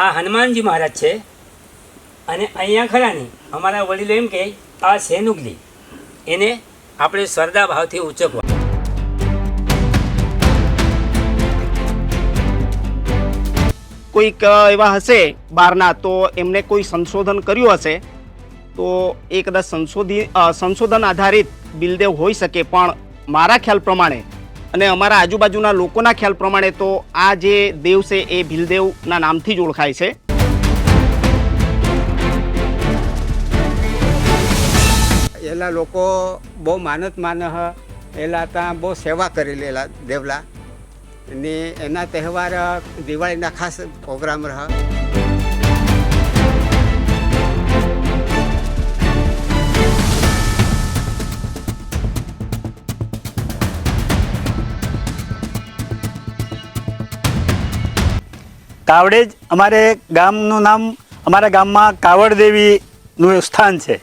આ હનુમાનજી મહારાજ છે. અને અહીંયા ખરા નહીં અમારા વડીલો એમ કે, આ શેનુગલી, એને આપણે શ્રદ્ધા ભાવથી ઉચકવા. કોઈક એવા હશે બહારના તો એમને કોઈ સંશોધન કર્યું હશે? તો એ કદાચ સંશોધી સંશોધન આધારિત બિલદેવ હોઈ શકે, પણ મારા ખ્યાલ પ્રમાણે અને અમારા આજુબાજુના લોકોના ખ્યાલ પ્રમાણે તો આ જે દેવ છે એ ભીલદેવના નામથી જ ઓળખાય છે. એલા લોકો બહુ માનત માનહ, એલા ત્યાં બહુ સેવા કરેલી એલા દેવલા. ને એના તહેવાર દિવાળીના ખાસ પ્રોગ્રામ રહ. કાવડેજ અમારે ગામનું નામ, અમારા ગામમાં કાવડ દેવીનું સ્થાન છે.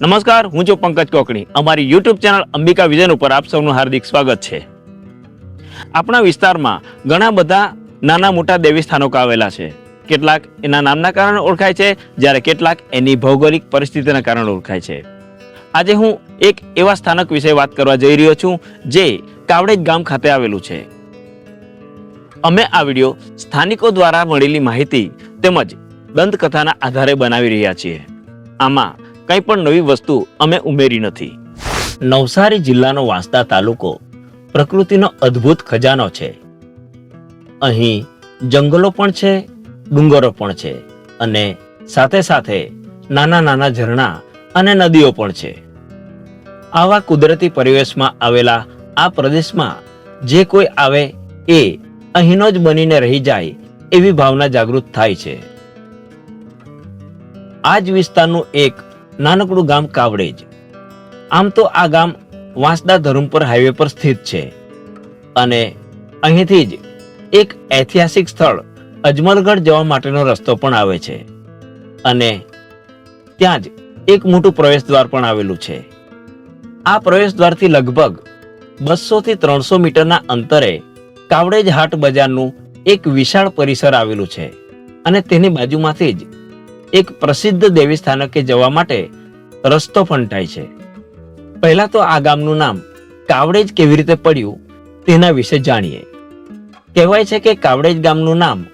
નમસ્કાર, હું છું પંકજ કોકણી. અમારી યુટ્યુબ ચેનલ અંબિકા વિઝન ઉપર આપ સૌનું હાર્દિક સ્વાગત છે. આપણા વિસ્તારમાં ઘણા બધા નાના મોટા દેવી સ્થાનકો આવેલા છે. કેટલાક એના નામના કારણે ઓળખાય છે, જ્યારે કેટલાક એની ભૌગોલિક પરિસ્થિતિના કારણે ઓળખાય છે. આજે હું એક એવા સ્થાનક વિશે વાત કરવા જઈ રહ્યો છું, જે કાવડેજ ગામ ખાતે આવેલું છે. અમે આ વીડિયો સ્થાનિકો દ્વારા મળેલી માહિતી તેમજ દંતકથાના આધારે બનાવી રહ્યા છીએ. આમાં કંઈ પણ નવી વસ્તુ અમે ઉમેરી નથી. નવસારી જિલ્લાનો વાંસદા તાલુકો પ્રકૃતિનો અદ્ભુત ખજાનો છે. અહીં જંગલો પણ છે ડુંગરો પણ છે અને સાથે સાથે નાના નાના ઝરણા અને નદીઓ પણ છે. આવા કુદરતી પરિવેશમાં આવેલા આ પ્રદેશમાં જે કોઈ આવે એ અહીંનો જ બનીને રહી જાય એવી ભાવના જાગૃત થાય છે. આ જ વિસ્તારનું એક નાનકડું ગામ કાવડેજ. આમ તો આ ગામ વાંસદા ધરમપુર હાઈવે પર સ્થિત છે અને અહીંથી જ એક ઐતિહાસિક સ્થળ અજમલગઢ જવા માટેનો રસ્તો પણ આવે છે. અને ત્યાં જ એક મોટું પ્રવેશ દ્વાર પણ આવેલું છે. આ પ્રવેશ દ્વારથી લગભગ બસો થી ત્રણસો મીટરના અંતરે કાવડેજ હાટ બજારનું એક વિશાળ પરિસર આવેલું છે. અને તેની બાજુમાંથી જ એક પ્રસિદ્ધ દેવી સ્થાનકે જવા માટે રસ્તો ફંટાય છે. પહેલા તો આ ગામનું નામ કાવડેજ કેવી રીતે પડ્યું તેના વિશે જાણીએ. કહેવાય છે કે કાવડેજ ગામનું નામ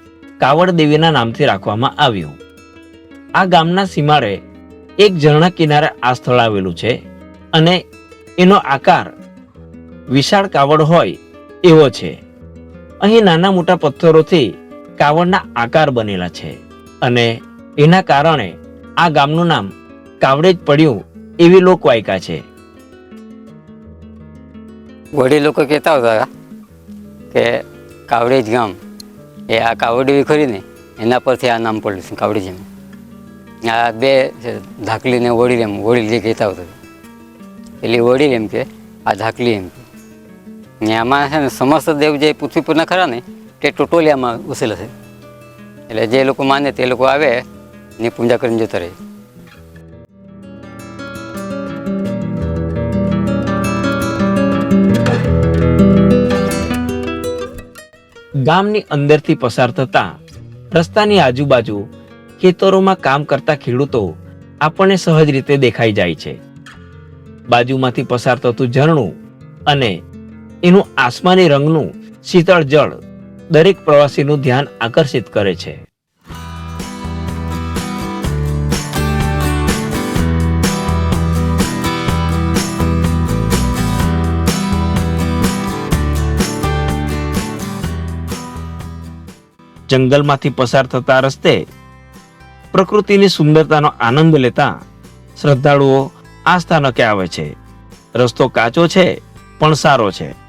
કાવડ દેવીના નામથી રાખવામાં આવ્યું. આ ગામના સીમાડે એક ઝરણા કિનારે આ સ્થળ આવેલું છે અને એનો આકાર વિશાળ કાવડ હોય એવો છે. અહીં નાના મોટા પથ્થરોથી કાવડના આકાર બનેલા છે અને એના કારણે આ ગામનું નામ કાવડેજ પડ્યું એવી લોકવાયકા છે. વડીલ લોકો કહેતા હતા કે કાવડેજ ગામ. એ આ કાવડવી ખરી ને એના પરથી આ નામ પડ્યું છે કાવડી જેમ આ બે ધાકલીને ઓળી એમ વડીલ જે કહેતા હતા એટલે ઓળી એમ કે આ ધાકલી એમ કે. ને આમાં છે ને સમસ્ત દેવ જે પૃથ્વી પરના ખરા ને, તે ટોટોલિયામાં ઉછેલ છે. એટલે જે લોકો માને તે લોકો આવે ને પૂજા કરીને જતા રહે. ગામની અંદરથી પસાર થતા રસ્તાની આજુબાજુ ખેતરોમાં કામ કરતા ખેડૂતો આપણને સહજ રીતે દેખાઈ જાય છે. બાજુમાંથી પસાર થતું ઝરણું અને એનું આસમાની રંગનું શીતળ જળ દરેક પ્રવાસીનું ધ્યાન આકર્ષિત કરે છે. જંગલમાંથી પસાર થતા રસ્તે પ્રકૃતિની સુંદરતાનો આનંદ લેતા શ્રદ્ધાળુઓ આ સ્થાનકે આવે છે. રસ્તો કાચો છે, પણ સારો છે.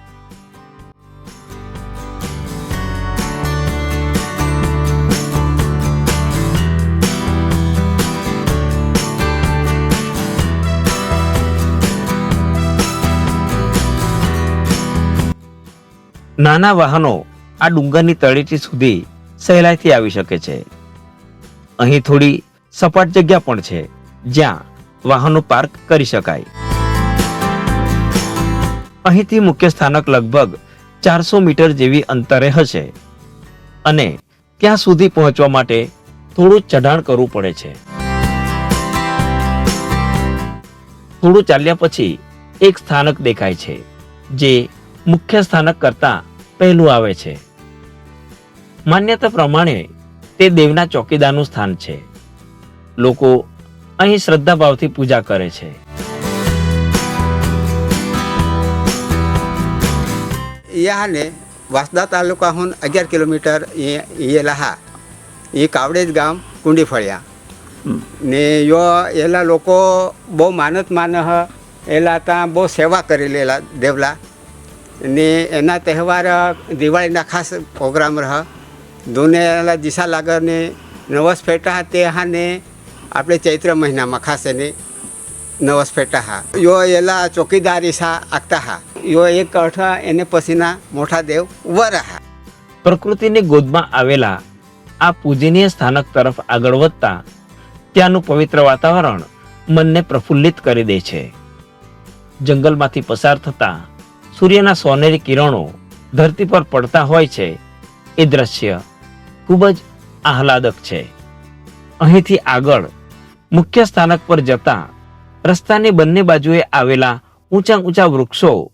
નાના વાહનો આ ડુંગરની તળેટી સુધી સહેલાઈથી આવી શકે છે. અહીં થોડી સપાટ જગ્યા પણ છે, જ્યાં વાહનો પાર્ક કરી શકાય. અહીંથી મુખ્ય સ્થાનક લગભગ ચારસો મીટર જેવી અંતરે હશે અને ત્યાં સુધી પહોંચવા માટે થોડું ચઢાણ કરવું પડે છે. થોડું ચાલ્યા પછી એક સ્થાનક દેખાય છે, જે મુખ્ય સ્થાનક કરતા પહેલું આવે છે. માન્યતા પ્રમાણે તે દેવના ચોકીદારનું સ્થાન છે. લોકો અહીં શ્રદ્ધાભાવથી પૂજા કરે છે. યાને વાસદા તાલુકાહુન અગિયાર કિલોમીટર એ હા એ કાવડેજ ગામ કુંડી ફળ્યા ને યો એલા લોકો બહુ માનત માનહ, એલા ત્યાં બહુ સેવા કરી લેલા દેવલા. ને એના તહેવાર દિવાળીના ખાસ પ્રોગ્રામ રહ. દોને દિશા લાગરને નવસ ફેટા તે હાને, આપણે ચૈત્ર મહિનામાં ખાસ એને નવસ ફેટા હા. યો એલા ચોકીદારી સા આગતા હા. યો એક અઠા એને પછીના મોટા દેવ ઊભા હા. પ્રકૃતિની ગોદમાં આવેલા આ પૂજનીય સ્થાનક તરફ આગળ વધતા ત્યાંનું પવિત્ર વાતાવરણ મનને પ્રફુલ્લિત કરી દે છે. જંગલમાંથી પસાર થતા સૂર્યના સોનેરી કિરણો ધરતી પર પડતા હોય છે. એ દ્રશ્ય ખૂબ જ આહલાદક છે. અહીંથી આગળ મુખ્ય સ્થાનક પર જતા રસ્તાની બંને બાજુએ આવેલા ઊંચા ઊંચા વૃક્ષો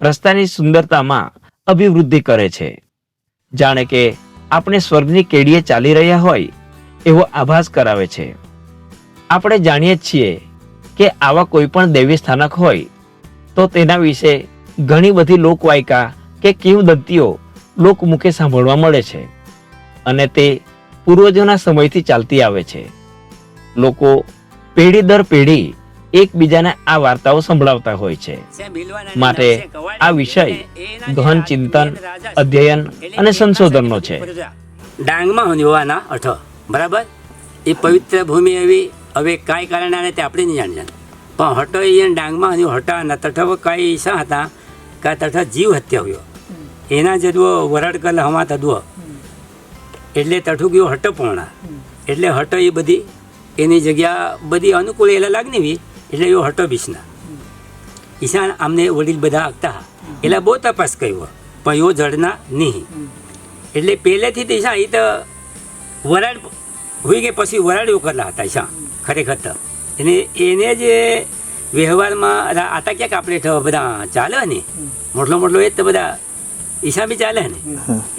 રસ્તાની સુંદરતામાં અભિવૃદ્ધિ કરે છે. જાણે કે આપણે સ્વર્ગની કેડીએ ચાલી રહ્યા હોય એવો આભાસ કરાવે છે. આપણે જાણીએ છીએ કે આવા કોઈ પણ દેવી સ્થાનક હોય તો તેના વિશે ઘણી બધી લોકવાયકા કે કિંવદંતીઓ લોકમુખે સાંભળવા મળે છે અને તે પૂર્વજોના સમયથી ચાલતી આવે છે. લોકો પેઢી દર પેઢી એકબીજાને આ વાર્તાઓ સંભળાવતા હોય છે. માટે આ વિષય ગહન ચિંતન, અધ્યયન અને સંશોધનનો છે. ડાંગમાં હોવાના અઠ. બરાબર? એ પવિત્ર ભૂમિ એવી હવે કાંઈ કારણે આને તે આપણે નહીં જાણતા પણ હટો એ ડાંગમાં હટાના તઠવ કાંઈ શા હતા. કાં તઠ જીવ હત્યા હોયો. એના જદવો વરાડ કલ હમા તદુઓ એટલે તઠું ગયો હટ પોણા. એટલે હટ એ બધી, એની જગ્યા બધી અનુકૂળ એલા લાગની એટલે એવો હટો બીસના ઈશાન આમને વડીલ બધા આગતા એટલે બહુ તપાસ કર્યો, પણ એવો જડના નહીં. એટલે પહેલેથી તો ઈશા એ તો વરાળ હોઈ કે પછી વરાળીઓ કરલા હતા ઈશા, ખરેખર તો. એને એને જે વ્યવહારમાં આતા ક્યાંક આપણે બધા ચાલે ને. મોટલો મોટલો એ જ તો બધા ઈશા બી ચાલે ને?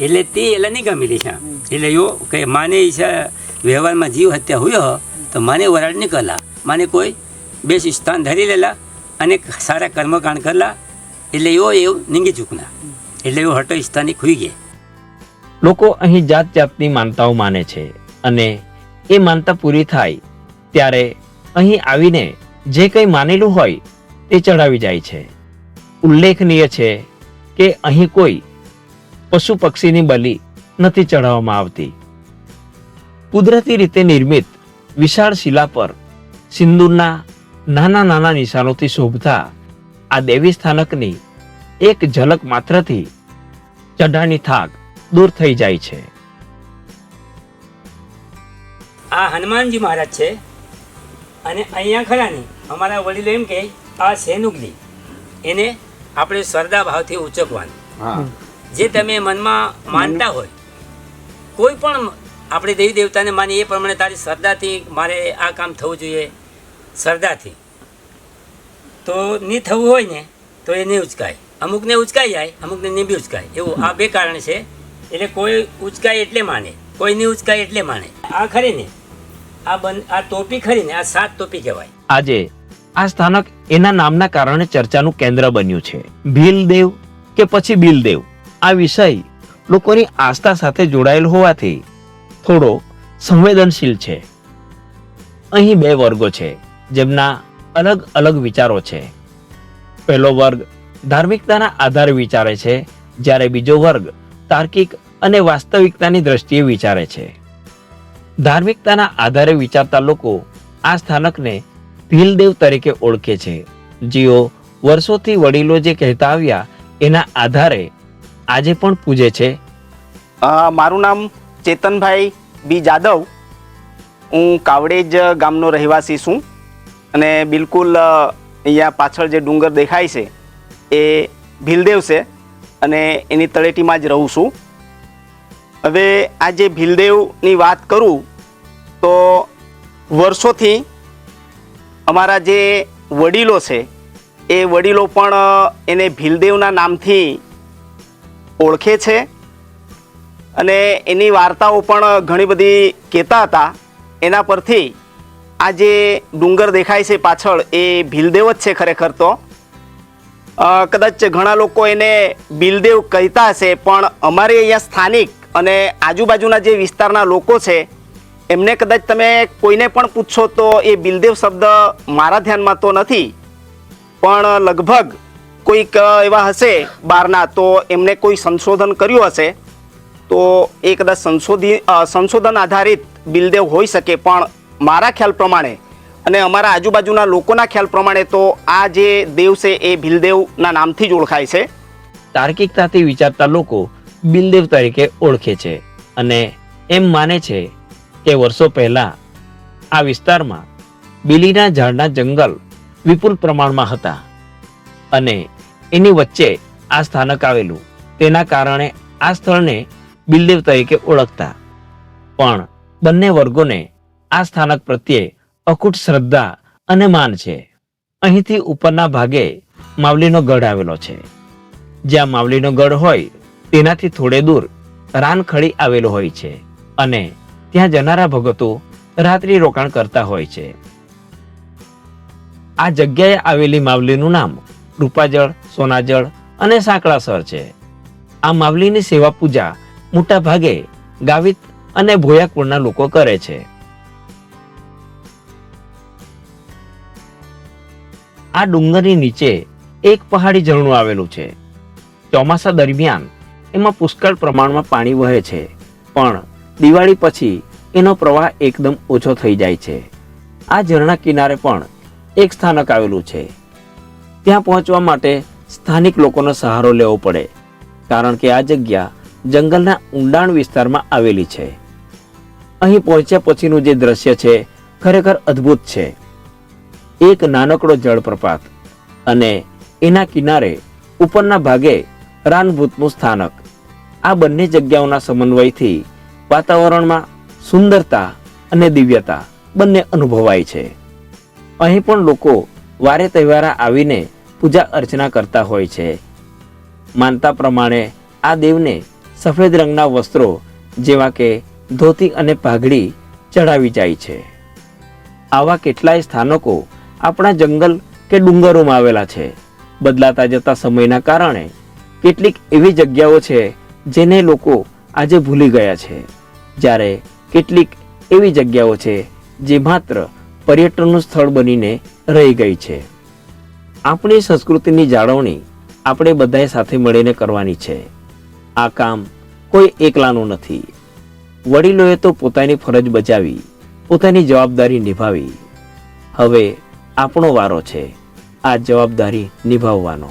એટલે તે એટલે નહીં ગમી ઈશા. એટલે યો કે માને ઈશા વ્યવહારમાં જીવ હત્યા હોય તો માને વરાળ નહીં કરલા. માને કોઈ બેસ સ્થાન ધરી લેલા અને સારા કર્મકાંડ કરલા. એટલે એવો એવું નીંગી ચૂકના. એટલે એવો હટો સ્થાનિક હોઈ ગયા. લોકો અહીં જાત જાતની માનતાઓ માને છે અને એ માનતા પૂરી થાય ત્યારે અહીં આવીને જે કંઈ માનેલું હોય તે ચડાવી જાય છે. ઉલ્લેખનીય છે કે અહીં કોઈ પશુ પક્ષીની બલિ નથી ચડાવવામાં આવતી. કુદરતી રીતે નિર્મિત વિશાળ શિલા પર સિંદૂરના નાના નાના નિશાનોથી શોભતા આ દેવી સ્થાનકની એક ઝલક માત્રથી ચઢાની થાક દૂર થઈ જાય છે. આ હનુમાનજી મહારાજ છે અને અહીંયા ખરા ને અમારા વડીલો એમ કે આ સેનુગલી એને આપણે શ્રદ્ધા ભાવથી ઉચકવાનું જે તમે મનમાં માનતા હોય, કોઈ પણ આપણે દેવી દેવતાને માની એ પ્રમાણે તારી શ્રદ્ધાથી મારે આ કામ થવું જોઈએ, શ્રદ્ધાથી. તો નહીં થવું હોય ને, તો એ નહીં ઉચકાય. અમુકને ઉચકાઈ જાય, અમુકને નહીં બી ઉચકાય. એવું આ બે કારણ છે. એટલે કોઈ ઉચકાય એટલે માને, કોઈ નહીં ઉચકાય એટલે માને. આ ખરી ને, આ બન, આ ટોપી ખરી ને, આ સાત ટોપી કહેવાય. આજે આ સ્થાનક એના નામના કારણે ચર્ચાનું કેન્દ્ર બન્યું છે. ભીલદેવ કે પછી બિલદેવ? આ વિષય લોકોની આસ્થા સાથે જોડાયેલ હોવાથી થોડો સંવેદનશીલ છે. અહીં બે વર્ગો છે, જેમના અલગ અલગ વિચારો છે. પહેલો વર્ગ ધાર્મિકતાના આધારે વિચારે છે, જ્યારે બીજો વર્ગ તાર્કિક અને વાસ્તવિકતાની દ્રષ્ટિએ વિચારે છે. ધાર્મિકતાના આધારે વિચારતા લોકો આ સ્થાનકને ભીલદેવ તરીકે ઓળખે છે. જેઓ વર્ષોથી વડીલો જે કહેતા આવ્યા એના આધારે આજે પણ પૂજે છે? મારું નામ ચેતનભાઈ બી જાદવ. હું કાવડેજ ગામનો રહેવાસી છું અને બિલકુલ અહીંયા પાછળ જે ડુંગર દેખાય છે એ ભીલદેવ છે અને એની તળેટીમાં જ રહું છું. હવે આ જે ભીલદેવની વાત કરું તો વર્ષોથી અમારા જે વડીલો છે એ વડીલો પણ એને ભીલદેવના નામથી ઓળખે છે. અને એની વાર્તાઓ પણ ઘણી બધી કહેતા હતા. એના પરથી આ જે ડુંગર દેખાય છે પાછળ એ ભીલદેવ જ છે ખરેખર તો. કદાચ ઘણા લોકો એને બિલદેવ કહેતા હશે, પણ અમારે અહીંયા સ્થાનિક અને આજુબાજુના જે વિસ્તારના લોકો છે, એમને કદાચ તમે કોઈને પણ પૂછશો તો એ બિલદેવ શબ્દ મારા ધ્યાનમાં તો નથી. પણ લગભગ કોઈક એવા હશે બહારના તો એમને કોઈ સંશોધન કર્યું હશે, તો એ કદાચ સંશોધી સંશોધન આધારિત બિલદેવ હોઈ શકે, પણ મારા ખ્યાલ પ્રમાણે અને અમારા આજુબાજુના લોકોના ખ્યાલ પ્રમાણે તો આ જે દેવ છે એ ભીલદેવના નામથી જ ઓળખાય છે. તાર્કિકતાથી વિચારતા લોકો બિલદેવ તરીકે ઓળખે છે અને એમ માને છે કે વર્ષો પહેલા આ વિસ્તારમાં બીલીના ઝાડના જંગલ વિપુલ પ્રમાણમાં હતા અને એની વચ્ચે આ સ્થાનક આવેલું. તેના કારણે આ સ્થળને બિલદેવ તરીકે ઓળખતા. પણ બંને વર્ગોને આ સ્થાનક પ્રત્યે અકૂટ શ્રદ્ધા અને માન છે. અહીંથી ઉપરના ભાગે માવલીનો ગઢ આવેલો છે. જ્યાં માવલીનો ગઢ હોય, તેનાથી થોડે દૂર રાનખડી આવેલો હોય છે અને ત્યાં જનારા ભગતો રાત્રિ રોકાણ કરતા હોય છે. આ જગ્યાએ આવેલી માવલીનું નામ રૂપાજળ, સોનાજળ અને સાંકળાસર છે. આ માવલીની સેવા પૂજા મોટા ભાગે ગાવિત અને ભોયા કુળના લોકો કરે છે. આ ડુંગરની નીચે એક પહાડી ઝરણું આવેલું છે. ચોમાસા દરમિયાન એમાં પુષ્કળ પ્રમાણમાં પાણી વહે છે, પણ દિવાળી પછી એનો પ્રવાહ એકદમ ઓછો થઈ જાય છે. આ ઝરણા કિનારે પણ એક સ્થાનક આવેલું છે. ત્યાં પહોંચવા માટે સ્થાનિક લોકોનો સહારો લેવો પડે, કારણ કે આ જગ્યા જંગલના ઊંડાણ વિસ્તારમાં આવેલી છે. અહીં પહોંચ્યા પછીનું જે દ્રશ્ય છે, ખરેખર અદ્ભુત છે. એક નાનકડો જળપ્રપાત અને એના કિનારે ઉપરના ભાગે રાનભૂતનું સ્થાનક. આ બંને જગ્યાઓના સમન્વયથી વાતાવરણમાં સુંદરતા અને દિવ્યતા બંને અનુભવાય છે. અહીં પણ લોકો વારે તહેવારે આવીને પૂજા અર્ચના કરતા હોય છે. માનતા પ્રમાણે આ દેવને સફેદ રંગના વસ્ત્રો જેવા કે ધોતી અને પાઘડી ચડાવી જાય છે. આવા કેટલાય સ્થાનકો આપણા જંગલ કે ડુંગરોમાં આવેલા છે. બદલાતા જતા સમયના કારણે કેટલીક એવી જગ્યાઓ છે જેને લોકો આજે ભૂલી ગયા છે. જ્યારે કેટલીક એવી જગ્યાઓ છે જે માત્ર પર્યટનનું સ્થળ બનીને રહી ગઈ છે. આપણી સંસ્કૃતિની જાળવણી આપણે બધાએ સાથે મળીને કરવાની છે. આ કામ કોઈ એકલાનું નથી. વડીલોએ તો પોતાની ફરજ બજાવી, પોતાની જવાબદારી નિભાવી. હવે આપણો વારો છે આ જવાબદારી નિભાવવાનો.